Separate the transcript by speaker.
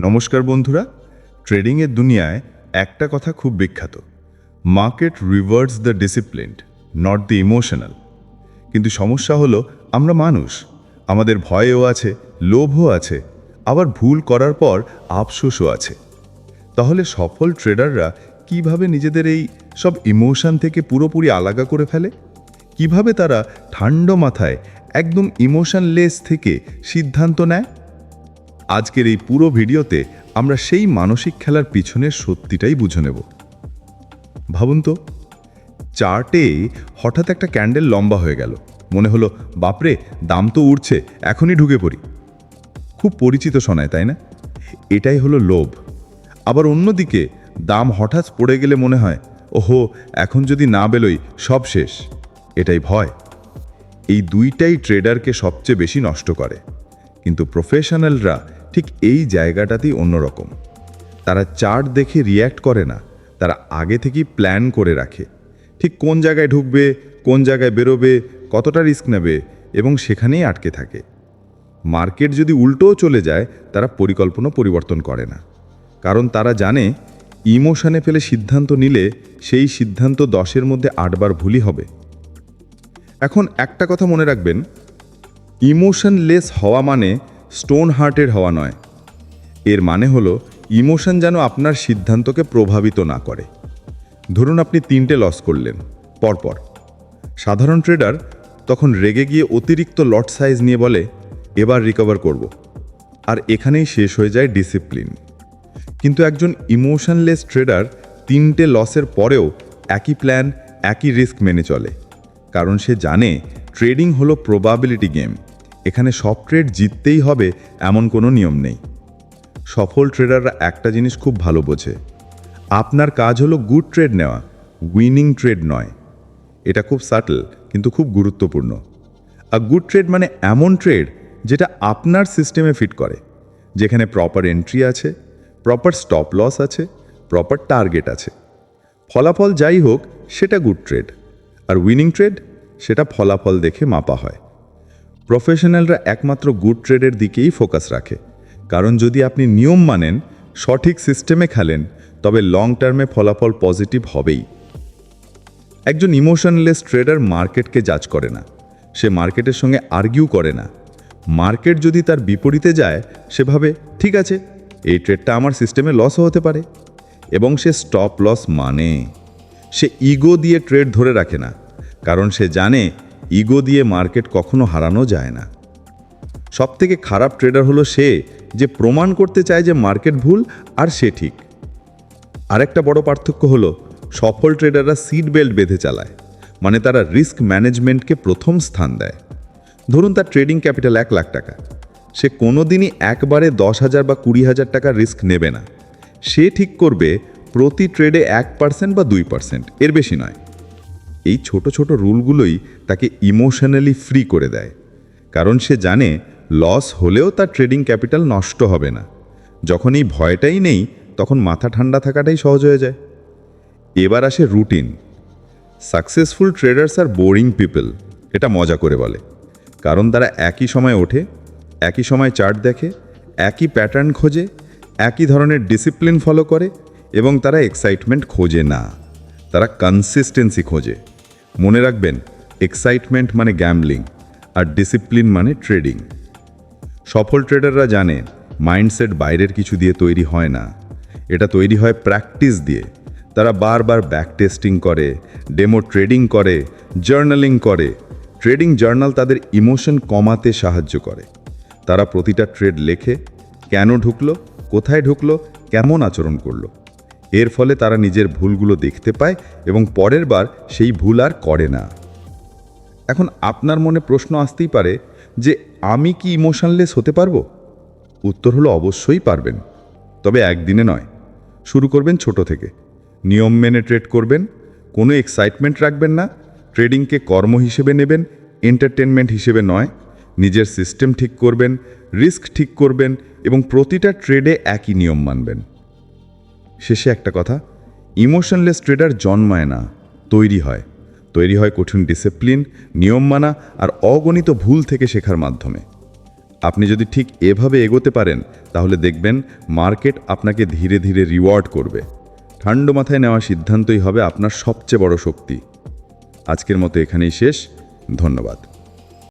Speaker 1: নমস্কার বন্ধুরা ট্রেডিংয়ের দুনিয়ায় একটা কথা খুব বিখ্যাত market reverts the disciplined not the emotional কিন্তু সমস্যা হলো, আমরা মানুষ, আমাদের ভয়ও আছে, লোভও আছে, আবার ভুল করার পর আফসোসও আছে। তাহলে সফল ট্রেডাররা কীভাবে নিজেদের এই সব ইমোশন থেকে পুরোপুরি আলাদা করে ফেলে? কীভাবে তারা ঠান্ডা মাথায় একদম ইমোশনলেস থেকে সিদ্ধান্ত নেয়? আজকের এই পুরো ভিডিওতে আমরা সেই মানসিক খেলার পিছনের সত্যিটাই বুঝে নেব। ভাবুন তো, চার্টে হঠাৎ একটা ক্যান্ডেল লম্বা হয়ে গেল। মনে হলো, বাপরে, দাম তো উঠছে এখনই ঢুকে পড়ি। খুব পরিচিত শোনায় তাই না? এটাই হলো লোভ। আবার অন্যদিকে, দাম হঠাৎ পড়ে গেলে মনে হয়, ওহো, এখন যদি না বেরোই, সব শেষ। এটাই ভয়। এই দুইটাই ট্রেডারকে সবচেয়ে বেশি নষ্ট করে। কিন্তু প্রফেশনালরা ঠিক এই জায়গাটাতেই অন্যরকম। তারা চার্ট দেখে রিয়্যাক্ট করে না, তারা আগে থেকেই প্ল্যান করে রাখে। ঠিক কোন জায়গায় ঢুকবে, কোন জায়গায় বেরোবে, কতটা রিস্ক নেবে এবং সেখানেই আটকে থাকে। মার্কেট যদি উল্টোও চলে যায়, তারা পরিকল্পনা পরিবর্তন করে না। কারণ তারা জানে, ইমোশনে ফেলে সিদ্ধান্ত নিলে সেই সিদ্ধান্ত দশের মধ্যে আটবার ভুলই হবে। এখন একটা কথা মনে রাখবেন ইমোশনলেস হওয়া মানে স্টোন হার্টের হওয়া নয়। এর মানে হলো, ইমোশন যেন আপনার সিদ্ধান্তকে প্রভাবিত না করে। ধরুন আপনি তিনটে লস করলেন, পরপর। সাধারণ ট্রেডার তখন রেগে গিয়ে অতিরিক্ত লট সাইজ নিয়ে বলে, এবার রিকভার করব। আর এখানেই শেষ হয়ে যায় ডিসিপ্লিন কিন্তু একজন ইমোশনলেস ট্রেডার তিনটে লসের পরেও একই প্ল্যান একই রিস্ক মেনে চলে। কারণ সে জানে ট্রেডিং হলো প্রবাবিলিটি গেম এখানে সব ট্রেড জিততেই হবে এমন কোনো নিয়ম নেই। সফল ট্রেডাররা একটা জিনিস খুব ভালো বোঝে। আপনার কাজ হলো গুড ট্রেড নেওয়া উইনিং ট্রেড নয়। এটা খুব সাটল কিন্তু খুব গুরুত্বপূর্ণ। আর গুড ট্রেড মানে এমন ট্রেড যেটা আপনার সিস্টেমে ফিট করে, যেখানে প্রপার এন্ট্রি আছে প্রপার স্টপ লস আছে প্রপার টার্গেট আছে। ফলাফল যাই হোক, সেটা গুড ট্রেড আর উইনিং ট্রেড সেটা ফলাফল দেখে মাপা হয়। প্রফেশনালরা একমাত্র গুড ট্রেডের দিকেই ফোকাস রাখে। কারণ যদি আপনি নিয়ম মানেন, সঠিক সিস্টেমে খেলেন, তবে লং টার্মে ফলাফল পজিটিভ হবেই। একজন ইমোশনলেস ট্রেডার মার্কেটকে জাজ করে না। সে মার্কেটের সঙ্গে আর্গিউ করে না। মার্কেট যদি তার বিপরীতে যায় সেভাবে ঠিক আছে, এই ট্রেডটা আমার সিস্টেমে লসও হতে পারে। এবং সে স্টপ লস মানে। সে ইগো দিয়ে ট্রেড ধরে রাখে না। কারণ সে জানে ইগো দিয়ে মার্কেট কখনো হারানো যায় না। সবথেকে খারাপ ট্রেডার হলো সে যে প্রমাণ করতে চায় যে মার্কেট ভুল আর সে ঠিক। আরেকটা বড় পার্থক্য হলো সফল ট্রেডাররা সিট বেল্ট বেঁধে চালায় মানে তারা রিস্ক ম্যানেজমেন্টকে প্রথম স্থান দেয়। ধরুন তার ট্রেডিং ক্যাপিটাল এক লাখ টাকা। সে কোনো দিনই একবারে দশ হাজার বা কুড়ি হাজার টাকার রিস্ক নেবে না। সে ঠিক করবে প্রতি ট্রেডে এক পার্সেন্ট বা দুই পার্সেন্ট, এর বেশি নয়। এই ছোট ছোট রুলগুলোই তাকে ইমোশনালি ফ্রি করে দেয়। কারণ সে জানে লস হলেও তার ট্রেডিং ক্যাপিটাল নষ্ট হবে না। যখন এই ভয়টাই নেই, তখন মাথা ঠান্ডা থাকাটাই সহজ হয়ে যায়। এবার আসে রুটিন সাকসেসফুল ট্রেডার্স আর বোরিং পিপল এটা মজা করে বলে। কারণ তারা একই সময় ওঠে, একই সময় চার্ট দেখে, একই প্যাটার্ন খোঁজে, একই ধরনের ডিসিপ্লিন ফলো করে এবং তারা এক্সাইটমেন্ট খোঁজে না। তারা কনসিস্টেন্সি খোঁজে। মনে রাখবেন এক্সাইটমেন্ট মানে গ্যাম্বলিং আর ডিসিপ্লিন মানে ট্রেডিং সফল ট্রেডাররা জানে মাইন্ডসেট বাইরের কিছু দিয়ে তৈরি হয় না। এটা তৈরি হয় প্র্যাকটিস দিয়ে। তারা বারবার ব্যাক টেস্টিং করে ডেমো ট্রেডিং করে জার্নালিং করে। ট্রেডিং জার্নাল তাদের ইমোশন কমাতে সাহায্য করে। তারা প্রতিটা ট্রেড লেখে, কেন ঢুকলো, কোথায় ঢুকলো, কেমন আচরণ করল। এর ফলে তারা নিজের ভুলগুলো দেখতে পায় এবং পরের বার সেই ভুল আর করে না। এখন আপনার মনে প্রশ্ন আসতেই পারে যে, আমি কি ইমোশনলেস হতে পারব? উত্তর হলো অবশ্যই পারবেন। তবে একদিনে নয়। শুরু করবেন ছোট থেকে। নিয়ম মেনে ট্রেড করবেন, কোনো এক্সাইটমেন্ট রাখবেন না, ট্রেডিংকে কর্ম হিসেবে নেবেন এন্টারটেনমেন্ট হিসেবে নয়। নিজের সিস্টেম ঠিক করবেন রিস্ক ঠিক করবেন এবং প্রতিটা ট্রেডে একই নিয়ম মানবেন। শেষে একটা কথা, ইমোশনলেস ট্রেডার জন্মায় না, তৈরি হয়। তৈরি হয় কঠিন ডিসিপ্লিন, নিয়ম মানা আর অগণিত ভুল থেকে শেখার মাধ্যমে। আপনি যদি ঠিক এভাবে এগোতে পারেন, তাহলে দেখবেন মার্কেট আপনাকে ধীরে ধীরে রিওয়ার্ড করবে। ঠান্ডা মাথায় নেওয়া সিদ্ধান্তই হবে আপনার সবচেয়ে বড় শক্তি। আজকের মতো এখানেই শেষ। ধন্যবাদ।